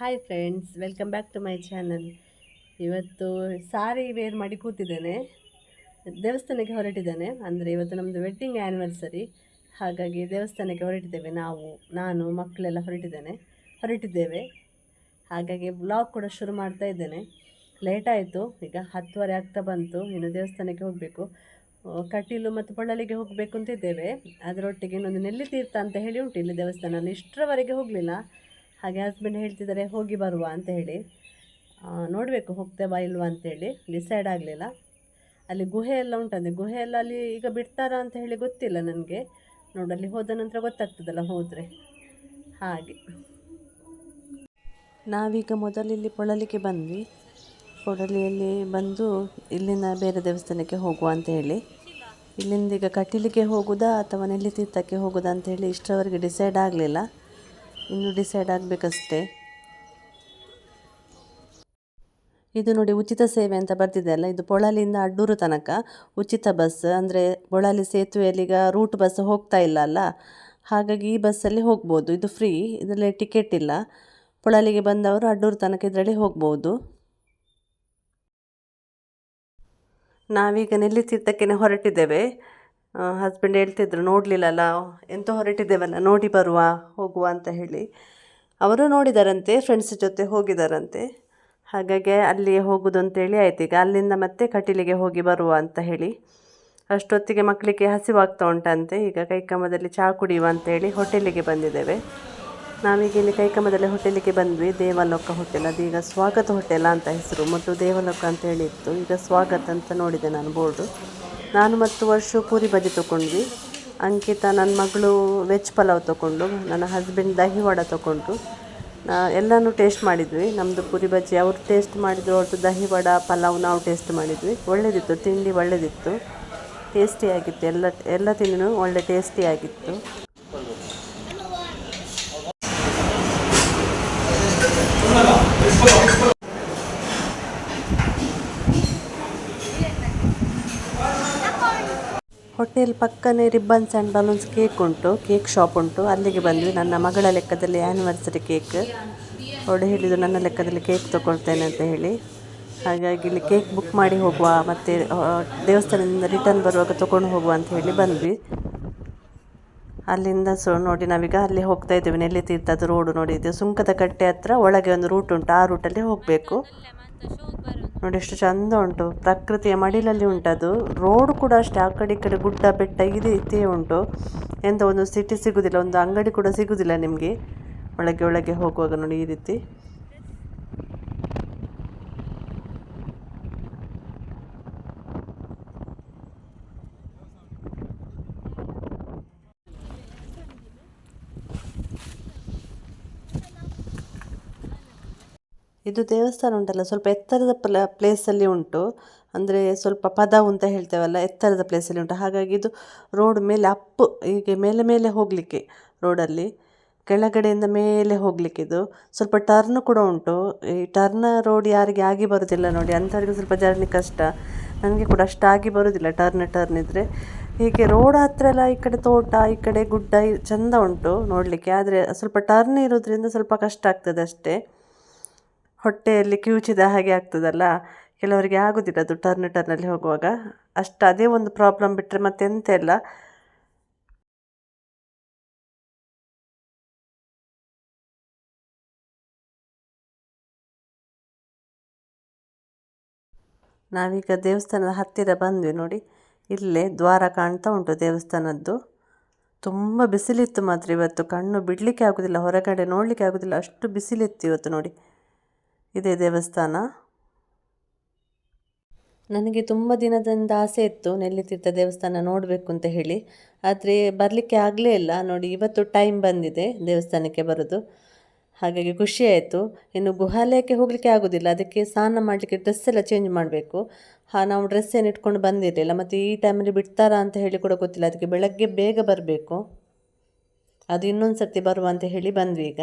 Hi friends welcome back to my channel ಇವತ್ತು ಸಾರಿ wear ಮಾಡಿ ಕೂತಿದ್ದೇನೆ. ದೇವಸ್ಥಾನಕ್ಕೆ ಹೊರಟಿದ್ದೇನೆ. ಅಂದರೆ ಇವತ್ತು ನಮ್ಮದು ವೆಡ್ಡಿಂಗ್ ಆ್ಯನಿವರ್ಸರಿ ಹಾಗಾಗಿ ದೇವಸ್ಥಾನಕ್ಕೆ ಹೊರಟಿದ್ದೇವೆ ನಾವು, ನಾನು, ಮಕ್ಕಳೆಲ್ಲ ಹೊರಟಿದ್ದೇನೆ. ಹೊರಟಿದ್ದೇವೆ. ಹಾಗಾಗಿ ಬ್ಲಾಗ್ ಕೂಡ ಶುರು ಮಾಡ್ತಾ ಇದ್ದೇನೆ. ಲೇಟ್ ಆಯಿತು. ಈಗ ಹತ್ತುವರೆ ಆಗ್ತಾ ಬಂತು. ಇನ್ನು ದೇವಸ್ಥಾನಕ್ಕೆ ಹೋಗಬೇಕು. ಕಟೀಲು ಮತ್ತು ಪೊಳ್ಳಲಿಗೆ ಹೋಗಬೇಕು ಅಂತಿದ್ದೇವೆ ಅದರೊಟ್ಟಿಗೆ ಇನ್ನೊಂದು ನೆಲ್ಲಿ ತೀರ್ಥ ಅಂತ ಹೇಳಿ ಉಂಟು. ಇಲ್ಲಿ ದೇವಸ್ಥಾನ ಇಷ್ಟರವರೆಗೆ ಹೋಗಲಿಲ್ಲ. ಹಾಗೆ ಹಸ್ಬೆಂಡ್ ಹೇಳ್ತಿದ್ದಾರೆ ಹೋಗಿ ಬರುವ ಅಂತ ಹೇಳಿ. ನೋಡಬೇಕು ಹೋಗ್ತೇವಾ ಇಲ್ವಾ ಅಂತೇಳಿ ಡಿಸೈಡ್ ಆಗಲಿಲ್ಲ. ಅಲ್ಲಿ ಗುಹೆ ಎಲ್ಲ ಉಂಟಂತೆ ಗುಹೆ ಅಲ್ಲಿ ಈಗ ಬಿಡ್ತಾರಾ ಅಂತ ಹೇಳಿ ಗೊತ್ತಿಲ್ಲ ನನಗೆ. ನೋಡಲ್ಲಿ ಹೋದ ನಂತರ ಗೊತ್ತಾಗ್ತದಲ್ಲ ಹೋದರೆ. ಹಾಗೆ. ನಾವೀಗ ಮೊದಲಿಲ್ಲಿ ಪೊಳಲಿಗೆ ಬಂದ್ವಿ. ಪೊಳಲಿಯಲ್ಲಿ ಬಂದು ಇಲ್ಲಿನ ಬೇರೆ ದೇವಸ್ಥಾನಕ್ಕೆ ಹೋಗುವ ಅಂತ ಹೇಳಿ. ಇಲ್ಲಿಂದ ಈಗ ಕಟೀಲಿಗೆ ಹೋಗೋದಾ ಅಥವಾ ನೆಲ್ಲಿ ತೀರ್ಥಕ್ಕೆ ಹೋಗೋದಾ ಅಂತ ಹೇಳಿ ಇಷ್ಟರವರೆಗೆ ಡಿಸೈಡ್ ಆಗಲಿಲ್ಲ. ಇನ್ನು ಡಿಸೈಡ್ ಆಗಬೇಕಷ್ಟೇ. ಇದು ನೋಡಿ ಉಚಿತ ಸೇವೆ ಅಂತ ಬರ್ತಿದೆ ಅಲ್ಲ? ಇದು ಪೊಳಲಿಯಿಂದ ಅಡ್ಡೂರು ತನಕ ಉಚಿತ ಬಸ್ ಅಂದರೆ ಪೊಳಲಿ ಸೇತುವೆಯಲ್ಲಿ ಈಗ ರೂಟ್ ಬಸ್ ಹೋಗ್ತಾ ಇಲ್ಲ ಅಲ್ಲ? ಹಾಗಾಗಿ ಈ ಬಸ್ಸಲ್ಲಿ ಹೋಗ್ಬೋದು. ಇದು ಫ್ರೀ ಇದರಲ್ಲಿ ಟಿಕೆಟ್ ಇಲ್ಲ. ಪೊಳಲಿಗೆ ಬಂದವರು ಅಡ್ಡೂರು ತನಕ ಇದರಲ್ಲಿ ಹೋಗ್ಬೋದು. ನಾವೀಗ ನೆಲ್ಲಿ ತೀರ್ಥಕ್ಕೆ ಹೊರಟಿದ್ದೇವೆ. ಹಸ್ಬೆಂಡ್ ಹೇಳ್ತಿದ್ರು, ನೋಡಲಿಲ್ಲಲ್ಲ, ಎಂತೋ ಹೊರಟಿದ್ದೇವಲ್ಲ, ನೋಡಿ ಬರುವ, ಹೋಗುವ ಅಂತ ಹೇಳಿ. ಅವರು ನೋಡಿದಾರಂತೆ ಫ್ರೆಂಡ್ಸ್ ಜೊತೆ ಹೋಗಿದಾರಂತೆ. ಹಾಗಾಗಿ ಅಲ್ಲಿ ಹೋಗೋದು ಅಂತೇಳಿ ಆಯ್ತು. ಈಗ ಅಲ್ಲಿಂದ ಮತ್ತೆ ಕಟೀಲಿಗೆ ಹೋಗಿ ಬರುವ ಅಂತ ಹೇಳಿ. ಅಷ್ಟೊತ್ತಿಗೆ ಮಕ್ಕಳಿಗೆ ಹಸಿವಾಗ್ತಾ ಉಂಟಂತೆ. ಈಗ ಕೈಕಮದಲ್ಲಿ ಚಹಾ ಕುಡಿಯುವ ಅಂತೇಳಿ ಹೋಟೆಲಿಗೆ ಬಂದಿದ್ದೇವೆ. ನಾವೀಗ ಇಲ್ಲಿ ಕೈಕಮದಲ್ಲಿ ಹೋಟೆಲಿಗೆ ಬಂದ್ವಿ. ದೇವಲೋಕ ಹೋಟೆಲ್ ಅದೀಗ ಸ್ವಾಗತ ಹೋಟೆಲ ಅಂತ ಹೆಸರು. ಮತ್ತು ದೇವಲೋಕ ಅಂತ ಹೇಳಿತ್ತು. ಈಗ ಸ್ವಾಗತ ಅಂತ ನೋಡಿದೆ ನಾನು ಬೋರ್ಡು. ನಾನು ಮತ್ತು ವರ್ಷ ಪೂರಿ ಬಜ್ಜಿ ತೊಗೊಂಡ್ವಿ. ಅಂಕಿತ ನನ್ನ ಮಗಳು ವೆಜ್ ಪಲಾವ್ ತೊಗೊಂಡು, ನನ್ನ ಹಸ್ಬೆಂಡ್ ದಹಿ ವಡ ತೊಗೊಂಡು. ಎಲ್ಲನೂ ಟೇಸ್ಟ್ ಮಾಡಿದ್ವಿ. ನಮ್ಮದು ಪೂರಿ ಬಜ್ಜಿ ಅವ್ರು ಟೇಸ್ಟ್ ಮಾಡಿದ್ರು ಅವ್ರದ್ದು ದಹಿ ವಡ, ಪಲಾವ್ ನಾವು ಟೇಸ್ಟ್ ಮಾಡಿದ್ವಿ. ಒಳ್ಳೆಯದಿತ್ತು ತಿಂಡಿ ಒಳ್ಳೆಯದಿತ್ತು ಟೇಸ್ಟಿಯಾಗಿತ್ತು ಎಲ್ಲ ಎಲ್ಲ ತಿಂಡಿನೂ ಒಳ್ಳೆ ಟೇಸ್ಟಿಯಾಗಿತ್ತು ಹೋಟೆಲ್ ಪಕ್ಕನೇ ರಿಬ್ಬನ್ಸ್ ಆ್ಯಂಡ್ ಬಲೂನ್ಸ್ ಕೇಕ್ ಉಂಟು, ಕೇಕ್ ಶಾಪ್ ಉಂಟು. ಅಲ್ಲಿಗೆ ಬಂದ್ವಿ. ನನ್ನ ಮಗಳ ಲೆಕ್ಕದಲ್ಲಿ ಆ್ಯನಿವರ್ಸರಿ ಕೇಕ್. ಅವಳು ಹೇಳಿದ್ದು ನನ್ನ ಲೆಕ್ಕದಲ್ಲಿ ಕೇಕ್ ತೊಗೊಳ್ತೇನೆ ಅಂತ ಹೇಳಿ. ಹಾಗಾಗಿ ಇಲ್ಲಿ ಕೇಕ್ ಬುಕ್ ಮಾಡಿ ಹೋಗುವ, ಮತ್ತು ದೇವಸ್ಥಾನದಿಂದ ರಿಟರ್ನ್ ಬರುವಾಗ ತೊಗೊಂಡು ಹೋಗುವ ಅಂತ ಹೇಳಿ ಬಂದ್ವಿ. ಅಲ್ಲಿಂದ ಸೊ, ನೋಡಿ, ನಾವೀಗ ಅಲ್ಲಿ ಹೋಗ್ತಾ ಇದ್ದೇವೆ. ನೆಲ್ಲಿ ತೀರ್ಥದ ರೋಡು ನೋಡಿದ್ದೇವೆ ಸುಂಕದ ಕಟ್ಟೆ ಹತ್ರ ಒಳಗೆ ಒಂದು ರೂಟ್ ಉಂಟು. ಆ ರೂಟಲ್ಲಿ ಹೋಗಬೇಕು. ನೋಡಿ ಎಷ್ಟು ಚಂದ ಉಂಟು. ಪ್ರಕೃತಿಯ ಮಡಿಲಲ್ಲಿ ಉಂಟದು. ರೋಡ್ ಕೂಡ ಅಷ್ಟೇ, ಆ ಕಡೆ ಈ ಕಡೆ ಗುಡ್ಡ, ಬೆಟ್ಟ ಇದೆ, ಇತ್ತೇ ಉಂಟು. ಎಂತ ಒಂದು ಸಿಟಿ ಸಿಗುದಿಲ್ಲ, ಒಂದು ಅಂಗಡಿ ಕೂಡ ಸಿಗುದಿಲ್ಲ ನಿಮಗೆ? ಒಳಗೆ ಒಳಗೆ ಹೋಗುವಾಗ ನೋಡಿ ಈ ರೀತಿ. ಇದು ದೇವಸ್ಥಾನ ಉಂಟಲ್ಲ, ಸ್ವಲ್ಪ ಎತ್ತರದ ಪ್ಲ ಪ್ಲೇಸಲ್ಲಿ ಉಂಟು. ಅಂದರೆ ಸ್ವಲ್ಪ ಪದ ಅಂತ ಹೇಳ್ತೇವಲ್ಲ, ಎತ್ತರದ ಪ್ಲೇಸಲ್ಲಿ ಉಂಟು. ಹಾಗಾಗಿ ಇದು ರೋಡ್ ಮೇಲೆ ಅಪ್ ಹೀಗೆ ಮೇಲೆ ಮೇಲೆ ಹೋಗಲಿಕ್ಕೆ ರೋಡಲ್ಲಿ ಕೆಳಗಡೆಯಿಂದ ಮೇಲೆ ಹೋಗಲಿಕ್ಕೆ ಇದು. ಸ್ವಲ್ಪ ಟರ್ನ್ ಕೂಡ ಉಂಟು. ಈ ಟರ್ನ್ ರೋಡ್ ಯಾರಿಗೆ ಆಗಿ ಬರೋದಿಲ್ಲ ನೋಡಿ, ಅಂಥವ್ರಿಗೆ ಸ್ವಲ್ಪ ಜರ್ನಿ ಕಷ್ಟ. ನನಗೆ ಕೂಡ ಅಷ್ಟಾಗಿ ಬರೋದಿಲ್ಲ ಟರ್ನ್ ಟರ್ನ್ ಇದ್ದರೆ ಹೀಗೆ ರೋಡ್ ಹತ್ರ ಎಲ್ಲ ಈ ಕಡೆ ತೋಟ, ಈ ಕಡೆ ಗುಡ್ಡ ಚೆಂದ ಉಂಟು ನೋಡಲಿಕ್ಕೆ. ಆದರೆ ಸ್ವಲ್ಪ ಟರ್ನ್ ಇರೋದ್ರಿಂದ ಸ್ವಲ್ಪ ಕಷ್ಟ ಆಗ್ತದೆ ಅಷ್ಟೇ. ಹೊಟ್ಟೆಯಲ್ಲಿ ಕಿವುಚಿದ ಹಾಗೆ ಆಗ್ತದಲ್ಲ? ಕೆಲವರಿಗೆ ಆಗೋದಿಲ್ಲ ಅದು ಟರ್ನ್ ಟರ್ನಲ್ಲಿ ಹೋಗುವಾಗ. ಅಷ್ಟು ಅದೇ ಒಂದು ಪ್ರಾಬ್ಲಮ್ ಬಿಟ್ಟರೆ ಮತ್ತೆಂತ ಇಲ್ಲ. ನಾವೀಗ ದೇವಸ್ಥಾನದ ಹತ್ತಿರ ಬಂದ್ವಿ ನೋಡಿ. ಇಲ್ಲೇ ದ್ವಾರ ಕಾಣ್ತಾ ಉಂಟು ದೇವಸ್ಥಾನದ್ದು. ತುಂಬ ಬಿಸಿಲಿತ್ತು ಮಾತ್ರ ಇವತ್ತು. ಕಣ್ಣು ಬಿಡಲಿಕ್ಕೆ ಆಗೋದಿಲ್ಲ, ಹೊರಗಡೆ ನೋಡಲಿಕ್ಕೆ ಆಗೋದಿಲ್ಲ. ಅಷ್ಟು ಬಿಸಿಲಿತ್ತು ಇವತ್ತು ನೋಡಿ. ಇದೇ ದೇವಸ್ಥಾನ. ನನಗೆ ತುಂಬ ದಿನದಿಂದ ಆಸೆ ಇತ್ತು ನೆಲ್ಲಿತೀರ್ಥ ದೇವಸ್ಥಾನ ನೋಡಬೇಕು ಅಂತ ಹೇಳಿ. ಆದರೆ ಬರಲಿಕ್ಕೆ ಆಗಲೇ ಇಲ್ಲ. ನೋಡಿ, ಇವತ್ತು ಟೈಮ್ ಬಂದಿದೆ ದೇವಸ್ಥಾನಕ್ಕೆ ಬರೋದು. ಹಾಗಾಗಿ ಖುಷಿ ಆಯಿತು. ಇನ್ನು ಗುಹಾಲಯಕ್ಕೆ ಹೋಗಲಿಕ್ಕೆ ಆಗೋದಿಲ್ಲ. ಅದಕ್ಕೆ ಸ್ನಾನ ಮಾಡಲಿಕ್ಕೆ ಡ್ರೆಸ್ ಎಲ್ಲ ಚೇಂಜ್ ಮಾಡಬೇಕು. ಹಾಂ, ನಾವು ಡ್ರೆಸ್ ಏನು ಇಟ್ಕೊಂಡು ಬಂದಿರಲಿಲ್ಲ. ಮತ್ತು ಈ ಟೈಮಲ್ಲಿ ಬಿಡ್ತಾರಾ ಅಂತ ಹೇಳಿ ಕೂಡ ಗೊತ್ತಿಲ್ಲ. ಅದಕ್ಕೆ ಬೆಳಗ್ಗೆ ಬೇಗ ಬರಬೇಕು. ಅದು ಇನ್ನೊಂದು ಸರ್ತಿ ಬರುವ ಅಂತ ಹೇಳಿ ಬಂದ್ವಿ ಈಗ.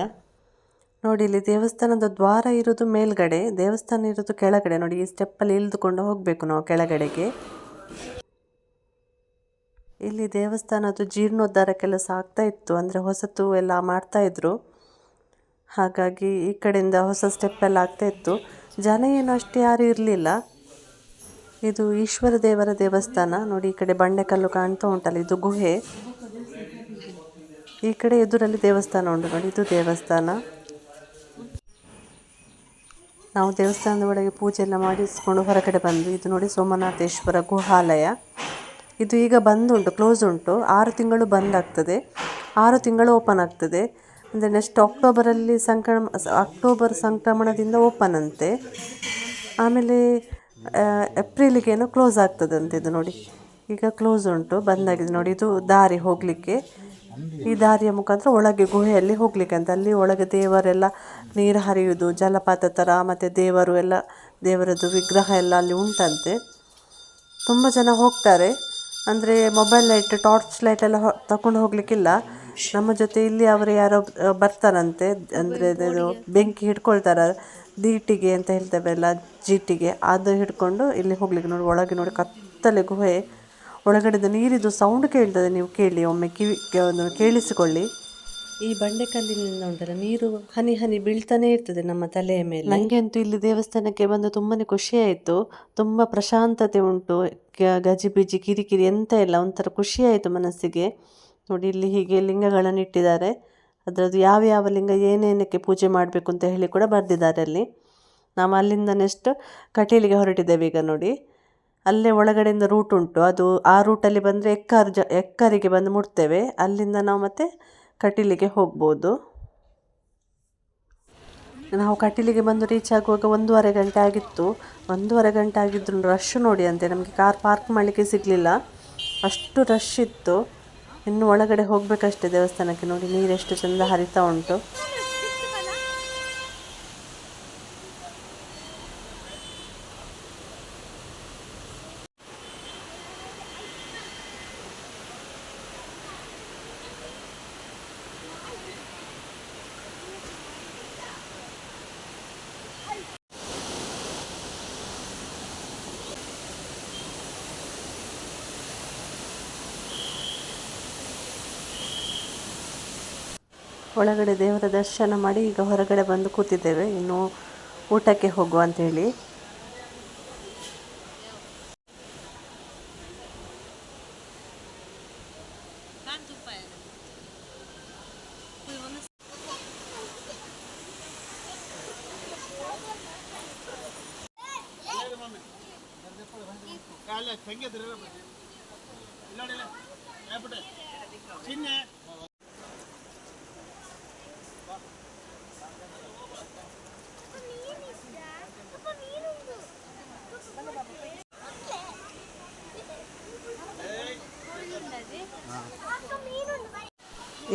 ನೋಡಿ, ಇಲ್ಲಿ ದೇವಸ್ಥಾನದ ದ್ವಾರ ಇರೋದು ಮೇಲ್ಗಡೆ, ದೇವಸ್ಥಾನ ಇರೋದು ಕೆಳಗಡೆ. ನೋಡಿ, ಈ ಸ್ಟೆಪ್ಪಲ್ಲಿ ಇಳಿದುಕೊಂಡು ಹೋಗಬೇಕು ನಾವು ಕೆಳಗಡೆಗೆ. ಇಲ್ಲಿ ದೇವಸ್ಥಾನದ್ದು ಜೀರ್ಣೋದ್ಧಾರ ಕೆಲಸ ಆಗ್ತಾ ಇತ್ತು, ಅಂದರೆ ಹೊಸತು ಎಲ್ಲ ಮಾಡ್ತಾ ಇದ್ರು. ಹಾಗಾಗಿ ಈ ಕಡೆಯಿಂದ ಹೊಸ ಸ್ಟೆಪ್ ಎಲ್ಲ ಆಗ್ತಾ ಇತ್ತು. ಜನ ಏನು ಅಷ್ಟು ಯಾರು ಇರಲಿಲ್ಲ. ಇದು ಈಶ್ವರ ದೇವರ ದೇವಸ್ಥಾನ. ನೋಡಿ, ಈ ಕಡೆ ಬಂಡೆಕಲ್ಲು ಕಾಣ್ತಾ ಉಂಟಲ್ಲ, ಇದು ಗುಹೆ. ಈ ಕಡೆ ಎದುರಲ್ಲಿ ದೇವಸ್ಥಾನ ಉಂಟು. ನೋಡಿ, ಇದು ದೇವಸ್ಥಾನ. ನಾವು ದೇವಸ್ಥಾನದ ಒಳಗೆ ಪೂಜೆ ಎಲ್ಲ ಮಾಡಿಸ್ಕೊಂಡು ಹೊರಗಡೆ ಬಂದ್ವಿ. ಇದು ನೋಡಿ ಸೋಮನಾಥೇಶ್ವರ ಗುಹಾಲಯ. ಇದು ಈಗ ಬಂದ್ ಕ್ಲೋಸ್ ಉಂಟು. ಆರು ತಿಂಗಳು ಬಂದ್ ಆಗ್ತದೆ ಆರು ತಿಂಗಳು ಓಪನ್ ಆಗ್ತದೆ. ಅಂದರೆ ನೆಕ್ಸ್ಟ್ ಅಕ್ಟೋಬರಲ್ಲಿ ಸಂಕ್ರಮ ಅಕ್ಟೋಬರ್ ಸಂಕ್ರಮಣದಿಂದ ಓಪನ್ ಅಂತೆ. ಆಮೇಲೆ ಏಪ್ರಿಲಿಗೇನೋ ಕ್ಲೋಸ್ ಆಗ್ತದಂತೆ ಇದು ನೋಡಿ. ಈಗ ಕ್ಲೋಸ್ ಉಂಟು, ಬಂದಾಗಿದೆ ನೋಡಿ. ಇದು ದಾರಿ ಹೋಗಲಿಕ್ಕೆ. ಈ ದಾರಿಯ ಮುಖಾಂತರ ಒಳಗೆ ಗುಹೆಯಲ್ಲಿ ಹೋಗ್ಲಿಕ್ಕೆ ಅಂತ. ಅಲ್ಲಿ ಒಳಗೆ ದೇವರೆಲ್ಲ ನೀರು ಹರಿಯುವುದು, ಜಲಪಾತ ಥರ, ಮತ್ತು ದೇವರು ಎಲ್ಲ, ದೇವರದ್ದು ವಿಗ್ರಹ ಎಲ್ಲ ಅಲ್ಲಿ ಉಂಟಂತೆ. ತುಂಬ ಜನ ಹೋಗ್ತಾರೆ. ಅಂದರೆ ಮೊಬೈಲ್ ಲೈಟ್ ಟಾರ್ಚ್ ಲೈಟ್ ಎಲ್ಲ ತಗೊಂಡು ಹೋಗ್ಲಿಕ್ಕಿಲ್ಲ. ನಮ್ಮ ಜೊತೆ ಇಲ್ಲಿ ಅವರು ಯಾರೋ ಬರ್ತಾರಂತೆ. ಅಂದರೆ ಬೆಂಕಿ ಹಿಡ್ಕೊಳ್ತಾರ. ದೀಟಿಗೆ ಅಂತ ಹೇಳ್ತೇವಲ್ಲ, ಜೀಟಿಗೆ. ಅದು ಹಿಡ್ಕೊಂಡು ಇಲ್ಲಿ ಹೋಗ್ಲಿಕ್ಕೆ ನೋಡಿ, ಒಳಗೆ ನೋಡಿ ಕತ್ತಲೆ ಗುಹೆ. ಒಳಗಡೆದು ನೀರಿದು ಸೌಂಡ್ ಕೇಳ್ತದೆ ನೀವು ಕೇಳಿ ಒಮ್ಮೆ ಕಿವಿ ಕೇಳಿಸಿಕೊಳ್ಳಿ. ಈ ಬಂಡೆಕಲ್ಲಿನಿಂದ ಉಂಟಲ್ಲ ನೀರು ಹನಿ ಹನಿ ಬೀಳ್ತಾನೆ ಇರ್ತದೆ ನಮ್ಮ ತಲೆಯ ಮೇಲೆ. ನನಗೆ ಅಂತೂ ಇಲ್ಲಿ ದೇವಸ್ಥಾನಕ್ಕೆ ಬಂದು ತುಂಬಾನೇ ಖುಷಿ ಆಯಿತು ತುಂಬ ಪ್ರಶಾಂತತೆ ಉಂಟು ಗ- ಗಜಿಬಿಜಿ ಕಿರಿಕಿರಿ ಎಂತ ಇಲ್ಲ ಒಂಥರ ಖುಷಿ ಆಯಿತು ಮನಸ್ಸಿಗೆ. ನೋಡಿ ಇಲ್ಲಿ ಹೀಗೆ ಲಿಂಗಗಳನ್ನು ಇಟ್ಟಿದ್ದಾರೆ ಅದರದ್ದು ಯಾವ ಯಾವ ಲಿಂಗ ಏನೇನಕ್ಕೆ ಪೂಜೆ ಮಾಡಬೇಕು ಅಂತ ಹೇಳಿ ಕೂಡ ಬರೆದಿದ್ದಾರೆ ಅಲ್ಲಿ. ನಾವು ಅಲ್ಲಿಂದ ನೆಕ್ಸ್ಟ್ ಕಟೀಲಿಗೆ ಹೊರಟಿದ್ದೇವೆ ಈಗ ನೋಡಿ. ಅಲ್ಲೇ ಒಳಗಡೆಯಿಂದ ರೂಟ್ ಉಂಟು. ಅದು ಆ ರೂಟಲ್ಲಿ ಬಂದರೆ ಎಕ್ಕಾರು ಜ, ಎಕ್ಕರಿಗೆ ಬಂದು ಮುಟ್ತೇವೆ. ಅಲ್ಲಿಂದ ನಾವು ಮತ್ತೆ ಕಟೀಲಿಗೆ ಹೋಗ್ಬೋದು. ನಾವು ಕಟೀಲಿಗೆ ಬಂದು ರೀಚ್ ಆಗುವಾಗ ಒಂದೂವರೆ ಗಂಟೆ ಆಗಿತ್ತು. ಒಂದೂವರೆ ಗಂಟೆ ಆಗಿದ್ರು ರಶ್ ನೋಡಿ ಅಂತೆ. ನಮಗೆ ಕಾರ್ ಪಾರ್ಕ್ ಮಾಡಲಿಕ್ಕೆ ಸಿಗಲಿಲ್ಲ. ಅಷ್ಟು ರಶ್ ಇತ್ತು. ಇನ್ನು ಒಳಗಡೆ ಹೋಗಬೇಕಷ್ಟೇ ದೇವಸ್ಥಾನಕ್ಕೆ ನೋಡಿ ನೀರೆಷ್ಟು ಚೆಂದ ಹರಿತಾ ಉಂಟು. ಒಳಗಡೆ ದೇವರ ದರ್ಶನ ಮಾಡಿ ಈಗ ಹೊರಗಡೆ ಬಂದು ಕೂತಿದ್ದೇವೆ. ಇನ್ನು ಊಟಕ್ಕೆ ಹೋಗುವ ಅಂತೇಳಿ.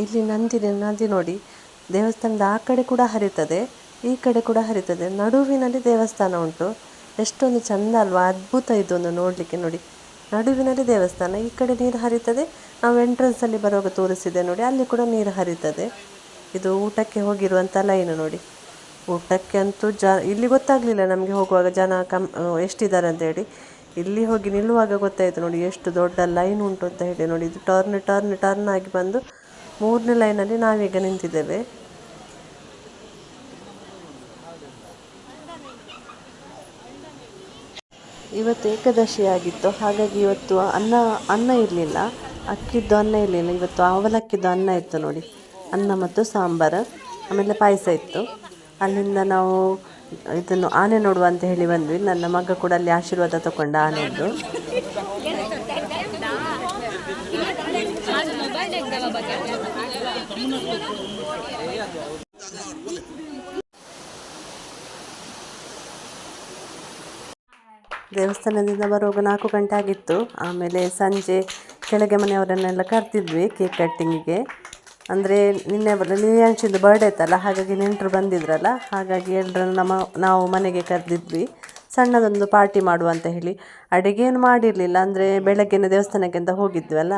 ಇಲ್ಲಿ ನಂದಿದೆ ನದಿ ನೋಡಿ. ದೇವಸ್ಥಾನದ ಆ ಕಡೆ ಕೂಡ ಹರಿತದೆ, ಈ ಕಡೆ ಕೂಡ ಹರಿತದೆ. ನಡುವಿನಲ್ಲಿ ದೇವಸ್ಥಾನ ಉಂಟು. ಎಷ್ಟೊಂದು ಚಂದ ಅಲ್ವಾ, ಅದ್ಭುತ ಇದೊಂದು ನೋಡಲಿಕ್ಕೆ ನೋಡಿ. ನಡುವಿನಲ್ಲಿ ದೇವಸ್ಥಾನ, ಈ ಕಡೆ ನೀರು ಹರಿತದೆ. ನಾವು ಎಂಟ್ರೆನ್ಸಲ್ಲಿ ಬರುವಾಗ ತೋರಿಸಿದೆ ನೋಡಿ, ಅಲ್ಲಿ ಕೂಡ ನೀರು ಹರಿತದೆ. ಇದು ಊಟಕ್ಕೆ ಹೋಗಿರುವಂಥ ಲೈನ್ ನೋಡಿ. ಊಟಕ್ಕೆ ಅಂತೂ ಜ, ಇಲ್ಲಿ ಗೊತ್ತಾಗಲಿಲ್ಲ ನಮಗೆ ಹೋಗುವಾಗ ಜನ ಕಮ್ ಎಷ್ಟಿದ್ದಾರೆ ಅಂತ ಹೇಳಿ. ಇಲ್ಲಿ ಹೋಗಿ ನಿಲ್ಲುವಾಗ ಗೊತ್ತಾಯಿತು ನೋಡಿ, ಎಷ್ಟು ದೊಡ್ಡ ಲೈನ್ ಉಂಟು ಅಂತ ಹೇಳಿ ನೋಡಿ. ಇದು ಟರ್ನ್ ಟರ್ನ್ ಟರ್ನ್ ಆಗಿ ಬಂದು ಮೂರನೇ ಲೈನಲ್ಲಿ ನಾವೀಗ ನಿಂತಿದ್ದೇವೆ. ಇವತ್ತು ಏಕಾದಶಿ ಆಗಿತ್ತು. ಹಾಗಾಗಿ ಇವತ್ತು ಅನ್ನ ಅನ್ನ ಇರಲಿಲ್ಲ. ಅಕ್ಕಿದ್ದು ಅನ್ನ ಇರಲಿಲ್ಲ. ಇವತ್ತು ಅವಲಕ್ಕಿದ್ದು ಅನ್ನ ಇತ್ತು ನೋಡಿ. ಅನ್ನ ಮತ್ತು ಸಾಂಬಾರು. ಆಮೇಲೆ ಪಾಯಸ ಇತ್ತು. ಅಲ್ಲಿಂದ ನಾವು ಇದನ್ನು ಆನೆ ನೋಡುವ ಅಂತ ಹೇಳಿ ಬಂದ್ವಿ. ನನ್ನ ಮಗ ಕೂಡ ಅಲ್ಲಿ ಆಶೀರ್ವಾದ ತಗೊಂಡ ಆನೆದ್ದು. ದೇವಸ್ಥಾನದಿಂದ ಬರುವಾಗ ನಾಲ್ಕು ಗಂಟೆ ಆಗಿತ್ತು ಆಮೇಲೆ ಸಂಜೆ ಕೆಳಗೆ ಮನೆಯವರನ್ನೆಲ್ಲ ಕರ್ತಿದ್ವಿ ಕೇಕ್ ಕಟ್ಟಿಂಗಿಗೆ ಅಂದರೆ ನಿನ್ನೆ ನಿನ್ಯಾಂಚಿಂದು ಬರ್ಡೇ ಇತ್ತಲ್ಲ, ಹಾಗಾಗಿ ನೆಂಟರು ಬಂದಿದ್ರಲ್ಲ, ಹಾಗಾಗಿ ಎಲ್ಲರನ್ನು ನಮ್ಮ, ನಾವು ಮನೆಗೆ ಕರೆದಿದ್ವಿ. ಸಣ್ಣದೊಂದು ಪಾರ್ಟಿ ಮಾಡುವ ಅಂತ ಹೇಳಿ. ಅಡುಗೇನು ಮಾಡಿರಲಿಲ್ಲ, ಅಂದರೆ ಬೆಳಗ್ಗೆನೇ ದೇವಸ್ಥಾನಕ್ಕೆ ಅಂತ ಹೋಗಿದ್ವಲ್ಲ,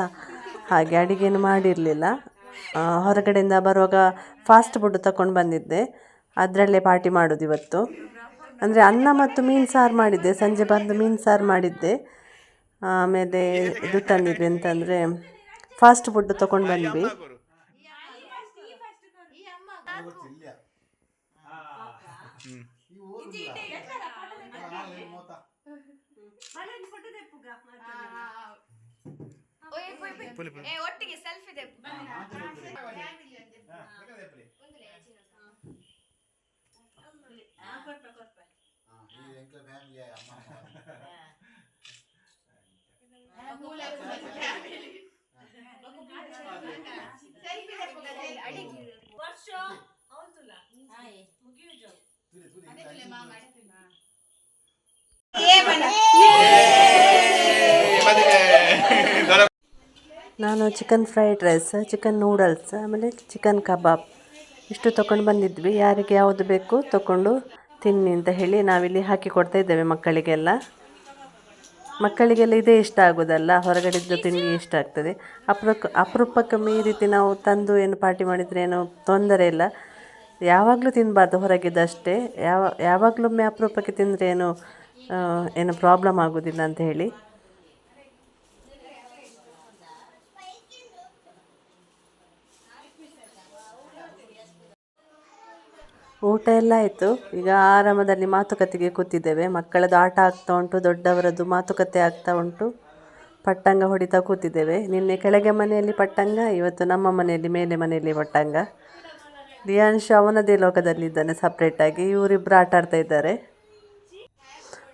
ಹಾಗೆ ಅಡುಗೇನು ಮಾಡಿರಲಿಲ್ಲ. ಹೊರಗಡೆಯಿಂದ ಬರುವಾಗ ಫಾಸ್ಟ್ ಫುಡ್ ತಗೊಂಡು ಬಂದಿದ್ದೆ. ಅದರಲ್ಲೇ ಪಾರ್ಟಿ ಮಾಡೋದು ಇವತ್ತು. ಅಂದರೆ ಅನ್ನ ಮತ್ತು ಮೀನು ಸಾರು ಮಾಡಿದ್ದೆ. ಸಂಜೆ ಬಂದು ಮೀನು ಸಾರು ಮಾಡಿದ್ದೆ. ಆಮೇಲೆ ಇದು ತಂದಿದ್ವಿ ಅಂತಂದರೆ ಫಾಸ್ಟ್ ಫುಡ್ ತಗೊಂಡು ಬಂದ್ವಿ. ಈ ಊರು ಮೋತ ಏ ಒಟ್ಟಿಗೆ ಸೆಲ್ಫಿ ಇದೆ ಈ ಎಂಕ್ಲ ಫ್ಯಾಮಿಲಿ ಅಮ್ಮ ತುರಿ ತುರಿ ನಾನು chicken fried rice chicken noodles ಆಮೇಲೆ ಚಿಕನ್ ಕಬಾಬ್ ಇಷ್ಟು ತೊಗೊಂಡು ಬಂದಿದ್ವಿ. ಯಾರಿಗೆ ಯಾವುದು ಬೇಕು ತೊಗೊಂಡು ತಿನ್ನಿ ಅಂತ ಹೇಳಿ ನಾವಿಲ್ಲಿ ಹಾಕಿ ಕೊಡ್ತಾ ಇದ್ದೇವೆ ಮಕ್ಕಳಿಗೆಲ್ಲ. ಮಕ್ಕಳಿಗೆಲ್ಲ ಇದೇ ಇಷ್ಟ ಆಗೋದಲ್ಲ. ಹೊರಗಡೆದ್ದು ತಿಂಡಿ ಇಷ್ಟ ಆಗ್ತದೆ. ಅಪರೂಪ ಅಪರೂಪಕ್ಕೊಮ್ಮೆ ಈ ರೀತಿ ನಾವು ತಂದು ಏನು ಪಾರ್ಟಿ ಮಾಡಿದರೆ ಏನು ತೊಂದರೆ ಇಲ್ಲ. ಯಾವಾಗಲೂ ತಿನ್ನಬಾರ್ದು ಹೊರಗಿದ್ದಷ್ಟೇ ಯಾವ, ಯಾವಾಗಲೊಮ್ಮೆ ಅಪರೂಪಕ್ಕೆ ತಿಂದರೆ ಏನು ಏನು ಪ್ರಾಬ್ಲಮ್ ಆಗೋದಿಲ್ಲ ಅಂತ ಹೇಳಿ. ಊಟ ಎಲ್ಲ ಆಯಿತು. ಈಗ ಆರಾಮದಲ್ಲಿ ಮಾತುಕತೆಗೆ ಕೂತಿದ್ದೇವೆ. ಮಕ್ಕಳದ್ದು ಆಟ ಆಗ್ತಾ ಉಂಟು, ದೊಡ್ಡವರದ್ದು ಮಾತುಕತೆ ಆಗ್ತಾ ಉಂಟು. ಪಟ್ಟಂಗ ಹೊಡಿತಾ ಕೂತಿದ್ದೇವೆ. ನಿನ್ನೆ ಕೆಳಗೆ ಮನೆಯಲ್ಲಿ ಪಟ್ಟಂಗ, ಇವತ್ತು ನಮ್ಮ ಮನೆಯಲ್ಲಿ ಮೇಲೆ ಮನೆಯಲ್ಲಿ ಪಟ್ಟಂಗ. ದಿಯಾಂಶ್ ಅವನದೇ ಲೋಕದಲ್ಲಿದ್ದಾನೆ ಸಪ್ರೇಟಾಗಿ ಇವರಿಬ್ಬರು ಆಟ ಆಡ್ತಾ ಇದ್ದಾರೆ.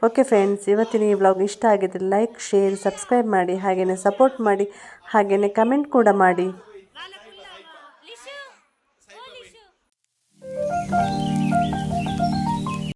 ಓಕೆ ಫ್ರೆಂಡ್ಸ್ ಇವತ್ತಿನ ಈ ವ್ಲಾಗ್ ಇಷ್ಟ ಆಗಿದ್ರೆ ಲೈಕ್ ಶೇರ್ ಸಬ್ಸ್ಕ್ರೈಬ್ ಮಾಡಿ ಹಾಗೆಯೇ ಸಪೋರ್ಟ್ ಮಾಡಿ ಹಾಗೆಯೇ ಕಮೆಂಟ್ ಕೂಡ ಮಾಡಿ.